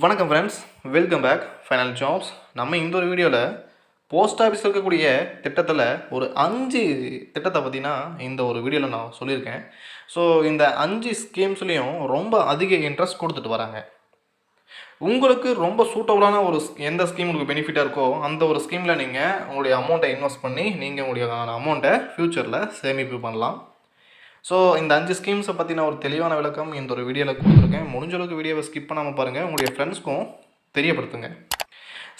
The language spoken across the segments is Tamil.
வணக்கம் friends welcome back final jobs நம்ம இந்த ஒரு வீடியோவில் போஸ்ட் ஆஃபீஸில் இருக்கக்கூடிய திட்டத்தில் ஒரு அஞ்சு திட்டத்தை பற்றினா இந்த ஒரு வீடியோவில் நான் சொல்லியிருக்கேன். ஸோ இந்த அஞ்சு ஸ்கீம்ஸ்லேயும் ரொம்ப அதிக இன்ட்ரெஸ்ட் கொடுத்துட்டு வராங்க. உங்களுக்கு ரொம்ப சூட்டபுளான ஒரு எந்த ஸ்கீம் உங்களுக்கு பெனிஃபிட்டாக இருக்கோ அந்த ஒரு ஸ்கீமில் நீங்கள் உங்களுடைய அமௌண்ட்டை இன்வெஸ்ட் பண்ணி நீங்கள் உங்களுடைய அமௌண்ட்டை ஃப்யூச்சரில் சேமிப்பு பண்ணலாம். ஸோ இந்த அஞ்சு ஸ்கீம்ஸை பற்றின ஒரு தெளிவான விளக்கம் இந்த ஒரு வீடியோவில் கொடுத்துருக்கேன். முடிஞ்ச அளவுக்கு வீடியோவை ஸ்கிப் பண்ணாமல் பாருங்கள் உங்களுடைய ஃப்ரெண்ட்ஸ்க்கும் தெரியப்படுத்துங்க.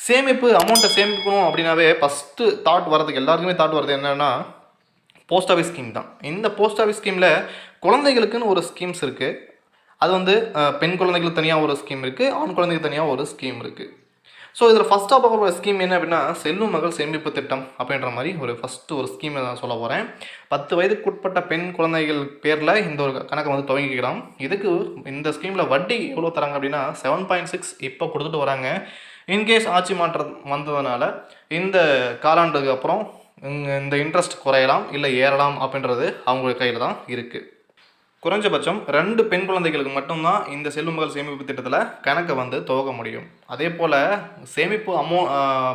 சேமிப்பு அமௌண்ட்டை சேமிக்கணும் அப்படின்னாவே ஃபஸ்ட்டு தாட் வரதுக்கு எல்லாருக்குமே தாட் வரது என்னென்னா போஸ்ட் ஆஃபீஸ் ஸ்கீம் தான். இந்த போஸ்ட் ஆஃபீஸ் ஸ்கீமில் குழந்தைகளுக்குன்னு ஒரு ஸ்கீம்ஸ் இருக்குது அது வந்து பெண் குழந்தைகளுக்கு தனியாக ஒரு ஸ்கீம் இருக்குது ஆண் குழந்தைகளுக்கு தனியாக ஒரு ஸ்கீம் இருக்குது ஸோ இதில் ஃபஸ்ட்டாக பார்க்க போகிற ஸ்கீம் என்ன அப்படின்னா செல்லும் மகள் சேமிப்பு திட்டம் அப்படின்ற மாதிரி ஒரு ஃபஸ்ட்டு ஒரு ஸ்கீமை நான் சொல்ல போகிறேன் பத்து வயதுக்குட்பட்ட பெண் குழந்தைகள் பேரில் இந்த ஒரு கணக்கை வந்து துவங்கிக்கலாம் இதுக்கு இந்த ஸ்கீமில் வட்டி எவ்வளோ தராங்க அப்படின்னா செவன் பாயிண்ட் சிக்ஸ் இப்போ கொடுத்துட்டு வராங்க. இன்கேஸ் ஆட்சி மாற்றம் வந்ததுனால இந்த காலாண்டுக்கு அப்புறம் இந்த இன்ட்ரெஸ்ட் குறையலாம் இல்லை ஏறலாம் அப்படின்றது அவங்க கையில் தான் இருக்குது குறைஞ்சபட்சம் ரெண்டு பெண் குழந்தைகளுக்கு மட்டும்தான் இந்த செல்வ மகள் சேமிப்பு திட்டத்தில் கணக்கை வந்து துவக்க முடியும். அதே போல் சேமிப்பு அமௌ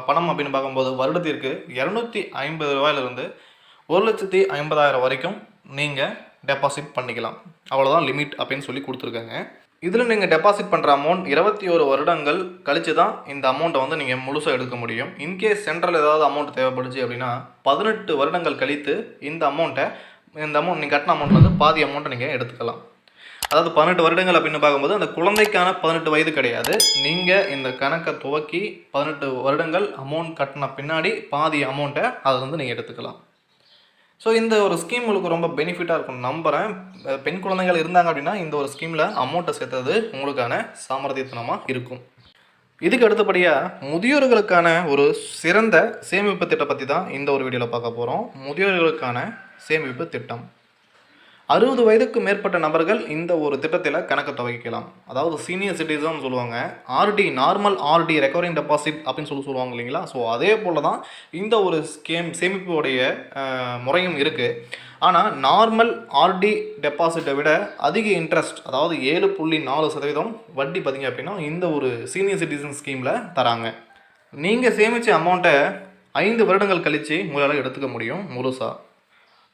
பணம் அப்படின்னு பார்க்கும்போது வருடத்திற்கு இரநூத்தி ஐம்பது ரூபாயிலிருந்து ஒரு லட்சத்தி ஐம்பதாயிரம் வரைக்கும் நீங்கள் டெபாசிட் பண்ணிக்கலாம். அவ்வளோதான் லிமிட் அப்படின்னு சொல்லி கொடுத்துருக்காங்க. இதில் நீங்கள் டெபாசிட் பண்ணுற அமௌண்ட் இருபத்தி ஒரு வருடங்கள் கழித்து தான் இந்த அமௌண்ட்டை வந்து நீங்கள் முழுசாக எடுக்க முடியும். இன்கேஸ் சென்ட்ரல் ஏதாவது அமௌண்ட் தேவைப்படுச்சு அப்படின்னா பதினெட்டு வருடங்கள் கழித்து இந்த அமௌண்ட்டை இந்த அமௌண்ட் நீங்கள் கட்டின அமௌண்ட்ல வந்து பாதி அமௌண்ட்டை நீங்கள் எடுத்துக்கலாம். அதாவது பதினெட்டு வருடங்கள் அப்படின்னு பார்க்கும்போது அந்த குழந்தைக்கான பதினெட்டு வயது கிடையாது. நீங்கள் இந்த கணக்கை துவக்கி பதினெட்டு வருடங்கள் அமௌண்ட் கட்டின பின்னாடி பாதி அமௌண்ட்டை அதை வந்து நீங்கள் எடுத்துக்கலாம். ஸோ இந்த ஒரு ஸ்கீம் உங்களுக்கு ரொம்ப பெனிஃபிட்டாக இருக்கும் நம்புகிறேன் பெண் குழந்தைகள் இருந்தாங்க அப்படின்னா இந்த ஒரு ஸ்கீமில் அமௌண்ட்டை சேர்த்தது உங்களுக்கான சாமர்த்தியத்தனமாக இருக்கும். இதுக்கு அடுத்தபடியாக முதியோர்களுக்கான ஒரு சிறந்த சேமிப்பு திட்டம் பற்றி தான் இந்த ஒரு வீடியோவில் பார்க்க போகிறோம் முதியோர்களுக்கான சேமிப்பு திட்டம். அறுபது வயதுக்கு மேற்பட்ட நபர்கள் இந்த ஒரு திட்டத்தில் கணக்கு துவைக்கலாம் அதாவது சீனியர் சிட்டிசன் சொல்லுவாங்க. RD normal RD recurring deposit அப்படின்னு சொல்லி சொல்லுவாங்க இல்லைங்களா? ஸோ அதே போல் தான் இந்த ஒரு ஸ்கேம் சேமிப்புடைய முறையும் இருக்குது ஆனால் நார்மல் ஆர்டி டெபாசிட்டை விட அதிக இன்ட்ரெஸ்ட் அதாவது ஏழு புள்ளி நாலு சதவீதம் வட்டி பார்த்தீங்க அப்படின்னா இந்த ஒரு சீனியர் சிட்டிசன் ஸ்கீமில் தராங்க. நீங்கள் சேமித்த அமௌண்ட்டை ஐந்து வருடங்கள் கழித்து உங்களால் எடுத்துக்க முடியும் முழுசாக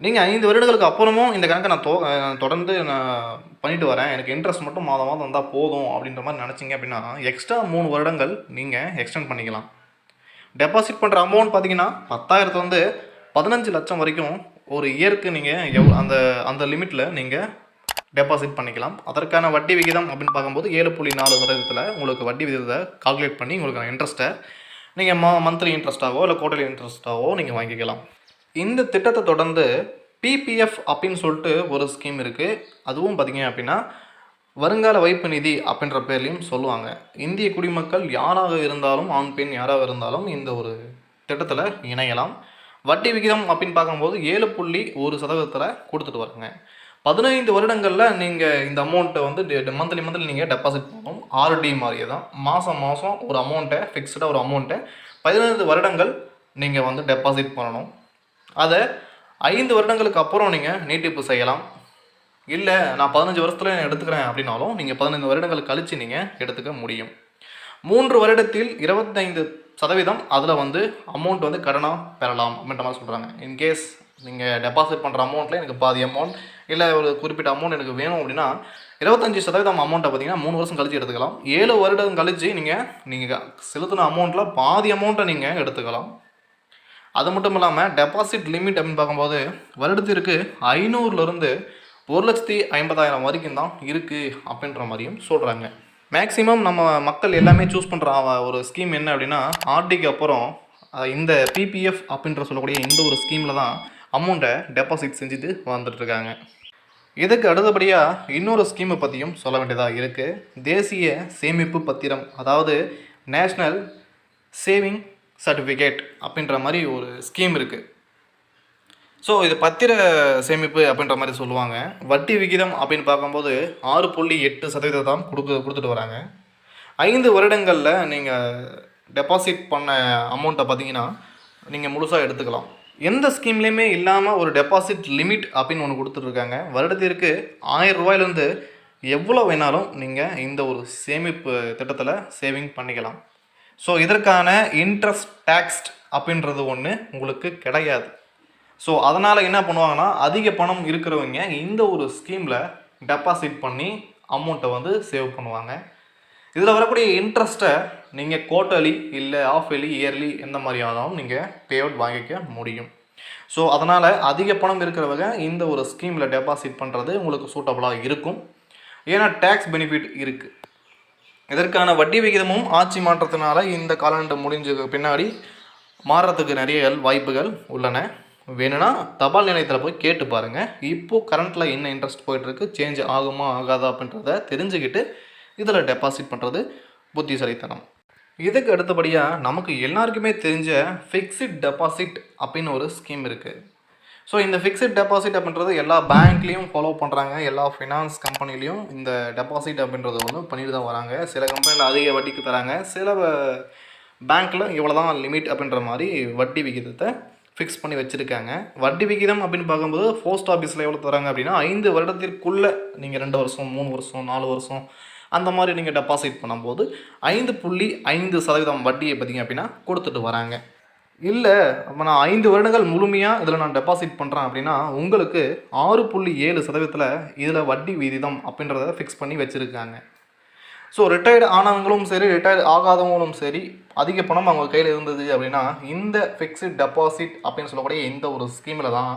நீங்கள் ஐந்து வருடங்களுக்கு அப்புறமும் இந்த கணக்கை நான் தொ தொடர்ந்து நான் பண்ணிட்டு வரேன். எனக்கு இன்ட்ரெஸ்ட் மட்டும் மாதம் மாதம் வந்தால் போதும் அப்படின்ற மாதிரி நினச்சிங்க அப்படின்னா எக்ஸ்ட்ரா மூணு வருடங்கள் நீங்கள் எக்ஸ்டெண்ட் பண்ணிக்கலாம். டெபாசிட் பண்ணுற அமௌண்ட் பார்த்தீங்கன்னா பத்தாயிரத்து வந்து பதினஞ்சு லட்சம் வரைக்கும் ஒரு இயருக்கு நீங்கள் எவ் அந்த அந்த லிமிட்டில் நீங்கள் டெபாசிட் பண்ணிக்கலாம். அதற்கான வட்டி விகிதம் அப்படின்னு பார்க்கும்போது ஏழு புள்ளி நாலு சதவீதத்தில் உங்களுக்கு வட்டி விகிதத்தை கால்குலேட் பண்ணி உங்களுக்கு இன்ட்ரெஸ்ட்டை நீங்கள் மா மந்த்லி இன்ட்ரெஸ்ட்டாகவோ இல்லை குவார்டர்லி இன்ட்ரெஸ்ட்டாகவோ நீங்கள் வாங்கிக்கலாம். இந்த திட்டத்தை தொடர்ந்து பிபிஎஃப் அப்படின்னு சொல்லிட்டு ஒரு ஸ்கீம் இருக்குது அதுவும் பார்த்தீங்க அப்படின்னா வருங்கால வைப்பு நிதி அப்படின்ற பேர்லையும் சொல்லுவாங்க. இந்திய குடிமக்கள் யாராக இருந்தாலும் ஆண் பெண் யாராக இருந்தாலும் இந்த ஒரு திட்டத்தில் இணையலாம். வட்டி விகிதம் அப்படின்னு பார்க்கும்போது ஏழு புள்ளி ஒரு சதவீதத்தில் கொடுத்துட்டு வராங்க. பதினைந்து வருடங்களில் நீங்கள் இந்த அமௌண்ட்டை வந்து மந்த்லி மந்த்லி நீங்கள் டெபாசிட் பண்ணணும். ஆர்டி மாதிரியே தான். மாதம் மாதம் ஒரு அமௌண்ட்டை ஃபிக்ஸ்டாக ஒரு அமௌண்ட்டை பதினைந்து வருடங்கள் நீங்கள் வந்து டெபாசிட் பண்ணணும். அதை ஐந்து வருடங்களுக்கு அப்புறம் நீங்கள் நீட்டிப்பு செய்யலாம். இல்லை நான் பதினஞ்சு வருஷத்தில் எடுத்துக்கிறேன் அப்படின்னாலும் நீங்கள் பதினைந்து வருடங்கள் கழித்து நீங்கள் எடுத்துக்க முடியும். மூன்று வருடத்தில் இருபத்தைந்து சதவீதம் அதில் வந்து அமௌண்ட் வந்து கடனாக பெறலாம் அப்படின்ற மாதிரி சொல்கிறாங்க இன்கேஸ் நீங்கள் டெபாசிட் பண்ணுற அமௌண்ட்டில் எனக்கு பாதி அமௌண்ட் இல்லை ஒரு குறிப்பிட்ட அமௌண்ட் எனக்கு வேணும் அப்படின்னா இருபத்தஞ்சி சதவீதம் அமௌண்ட்டை பார்த்தீங்கன்னா மூணு வருஷம் கழிச்சு எடுத்துக்கலாம். ஏழு வருடம் கழிச்சு நீங்கள் நீங்கள் செலுத்தின அமௌண்ட்டில் பாதி அமௌண்ட்டை நீங்கள் எடுத்துக்கலாம். அது மட்டும் இல்லாமல் டெபாசிட் லிமிட் அப்படின்னு பார்க்கும்போது வருடத்திற்கு ஐநூறுலேருந்து ஒரு லட்சத்தி ஐம்பதாயிரம் வரைக்கும் தான் இருக்குது அப்படின்ற மாதிரியும் சொல்கிறாங்க மேக்ஸிமம் நம்ம மக்கள் எல்லாமே சூஸ் பண்ணுற ஒரு ஸ்கீம் என்ன அப்படின்னா ஆர்டிக்கு அப்புறம் இந்த பிபிஎஃப் அப்படின்ற சொல்லக்கூடிய இந்த ஒரு ஸ்கீமில் தான் அமௌண்ட்டை டெபாசிட் செஞ்சுட்டு வந்துட்டுருக்காங்க. இதுக்கு அடுத்தபடியாக இன்னொரு ஸ்கீமை பற்றியும் சொல்ல வேண்டியதாக இருக்குது தேசிய சேமிப்பு பத்திரம் அதாவது நேஷ்னல் சேவிங் சர்டிஃபிகேட் அப்படின்ற மாதிரி ஒரு ஸ்கீம் இருக்குது ஸோ இது பத்திர சேமிப்பு அப்படின்ற மாதிரி சொல்லுவாங்க. வட்டி விகிதம் அப்படின்னு பார்க்கும்போது ஆறு புள்ளி எட்டு சதவீதம் தான் கொடுக்க கொடுத்துட்டு வராங்க. ஐந்து வருடங்களில் நீங்கள் டெபாசிட் பண்ண அமௌண்ட்டை பார்த்தீங்கன்னா நீங்கள் முழுசாக எடுத்துக்கலாம். எந்த ஸ்கீம்லேயுமே இல்லாமல் ஒரு டெபாசிட் லிமிட் அப்படின்னு ஒன்று கொடுத்துட்ருக்காங்க வருடத்திற்கு ஆயிரம் ரூபாயிலேருந்து எவ்வளோ வேணாலும் நீங்கள் இந்த ஒரு சேமிப்பு திட்டத்தில் சேவிங் பண்ணிக்கலாம். ஸோ இதற்கான இன்ட்ரெஸ்ட் டேக்ஸ்ட் அப்படின்றது ஒன்று உங்களுக்கு கிடையாது. ஸோ அதனால் என்ன பண்ணுவாங்கன்னா அதிக பணம் இருக்கிறவங்க இந்த ஒரு ஸ்கீமில் டெபாசிட் பண்ணி அமௌண்ட்டை வந்து சேவ் பண்ணுவாங்க. இதில் வரக்கூடிய இன்ட்ரெஸ்ட்டை நீங்கள் குவார்ட்டர்லி இல்லை ஆஃப் இயர்லி இயர்லி எந்த மாதிரியானாலும் நீங்கள் பே அவுட் வாங்கிக்க முடியும். ஸோ அதனால் அதிக பணம் இருக்கிறவங்க இந்த ஒரு ஸ்கீமில் டெபாசிட் பண்ணுறது உங்களுக்கு சூட்டபுளாக இருக்கும். ஏன்னா டேக்ஸ் பெனிஃபிட் இருக்குது இதற்கான வட்டி விகிதமும் ஆட்சி மாற்றத்தினால இந்த காலாண்டு முடிஞ்சதுக்கு பின்னாடி மாறுறதுக்கு நிறைய வாய்ப்புகள் உள்ளன. வேணும்னா தபால் நிலையத்தில் போய் கேட்டு பாருங்கள் இப்போது கரண்ட்டில் என்ன இன்ட்ரெஸ்ட் போயிட்டுருக்கு? சேஞ்ச் ஆகுமா ஆகாதா அப்படின்றத தெரிஞ்சுக்கிட்டு இதில் டெபாசிட் பண்ணுறது புத்திசாலித்தனம். இதுக்கு அடுத்தபடியாக நமக்கு எல்லாருக்குமே தெரிஞ்ச ஃபிக்ஸிட் டெபாசிட் அப்படின்னு ஒரு ஸ்கீம் இருக்குது ஸோ இந்த ஃபிக்ஸட் டெபாசிட் அப்படின்றது எல்லா பேங்க்லேயும் ஃபாலோ பண்ணுறாங்க எல்லா ஃபினான்ஸ் கம்பெனிலையும் இந்த டெபாசிட் அப்படின்றத வந்து பண்ணிட்டு தான் வராங்க. சில கம்பெனியில் அதிக வட்டிக்கு தராங்க. சில பேங்க்கில் இவ்வளோ தான் லிமிட் அப்படின்ற மாதிரி வட்டி விகிதத்தை ஃபிக்ஸ் பண்ணி வச்சுருக்காங்க. வட்டி விகிதம் அப்படின்னு பார்க்கும்போது போஸ்ட் ஆஃபீஸில் எவ்வளோ தராங்க அப்படின்னா ஐந்து வருடத்திற்குள்ளே நீங்கள் ரெண்டு வருஷம் மூணு வருஷம் நாலு வருஷம் அந்த மாதிரி நீங்கள் டெபாசிட் பண்ணும்போது ஐந்து புள்ளி ஐந்து சதவீதம் வட்டியை பார்த்தீங்க அப்படின்னா கொடுத்துட்டு வராங்க. இல்லை அப்போ நான் ஐந்து வருடங்கள் முழுமையாக இதில் நான் டெபாசிட் பண்ணுறேன் அப்படின்னா உங்களுக்கு ஆறு புள்ளி ஏழு சதவீதத்தில் இதில் வட்டி விகிதம் அப்படின்றத ஃபிக்ஸ் பண்ணி வச்சுருக்காங்க. ஸோ ரிட்டையர்டு ஆனவங்களும் சரி ரிட்டையர்டு ஆகாதவங்களும் சரி அதிக பணம் அவங்க கையில் இருந்தது அப்படின்னா இந்த ஃபிக்ஸ்டு டெபாசிட் அப்படின்னு சொல்லக்கூடிய இந்த ஒரு ஸ்கீமில் தான்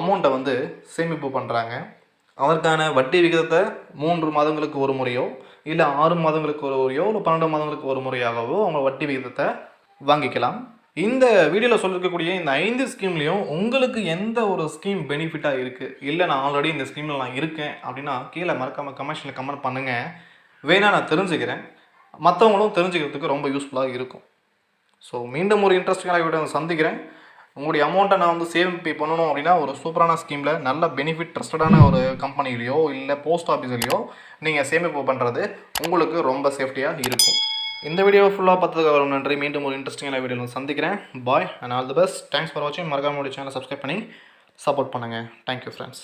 அமௌண்ட்டை வந்து சேமிப்பு பண்ணுறாங்க அதற்கான வட்டி விகிதத்தை மூன்று மாதங்களுக்கு ஒரு முறையோ இல்லை ஆறு மாதங்களுக்கு ஒரு முறையோ இல்லை பன்னெண்டு மாதங்களுக்கு ஒரு முறையாகவோ அவங்க வட்டி விகிதத்தை வாங்கிக்கலாம். இந்த வீடியோவில் சொல்லியிருக்கக்கூடிய இந்த ஐந்து ஸ்கீம்லேயும் உங்களுக்கு எந்த ஒரு ஸ்கீம் பெனிஃபிட்டாக இருக்குது இல்லை நான் ஆல்ரெடி இந்த ஸ்கீமில் நான் இருக்கேன் அப்படின்னா கீழே மறக்காமல் கமெண்ட்ஸில் கமெண்ட் பண்ணுங்கள் வேணா நான் தெரிஞ்சுக்கிறேன். மற்றவங்களும் தெரிஞ்சுக்கிறதுக்கு ரொம்ப யூஸ்ஃபுல்லாக இருக்கும். ஸோ மீண்டும் ஒரு இன்ட்ரெஸ்டிங்கான வீடியோ சந்திக்கிறேன். உங்களுடைய அமௌண்ட்டை நான் வந்து சேவ் பே பண்ணணும் அப்படின்னா ஒரு சூப்பரான ஸ்கீமில் நல்ல பெனிஃபிட் ட்ரஸ்டடான ஒரு கம்பெனிலையோ இல்லை போஸ்ட் ஆஃபீஸ்லையோ நீங்கள் சேமிப்பு பண்ணுறது உங்களுக்கு ரொம்ப சேஃப்டியாக இருக்கும். இந்த வீடியோ ஃபுல்லாக பார்த்ததுக்காக ரொம்ப நன்றி. மீண்டும் ஒரு இன்ட்ரெஸ்டிங்கான வீடியோவில் சந்திக்கிறேன். Bye and all the best thanks for வாட்சிங் மறக்காம சேனலை சப்ஸ்கிரைப் பண்ணி சப்போர்ட் பண்ணுங்கள் தேங்க்யூ ஃப்ரெண்ட்ஸ்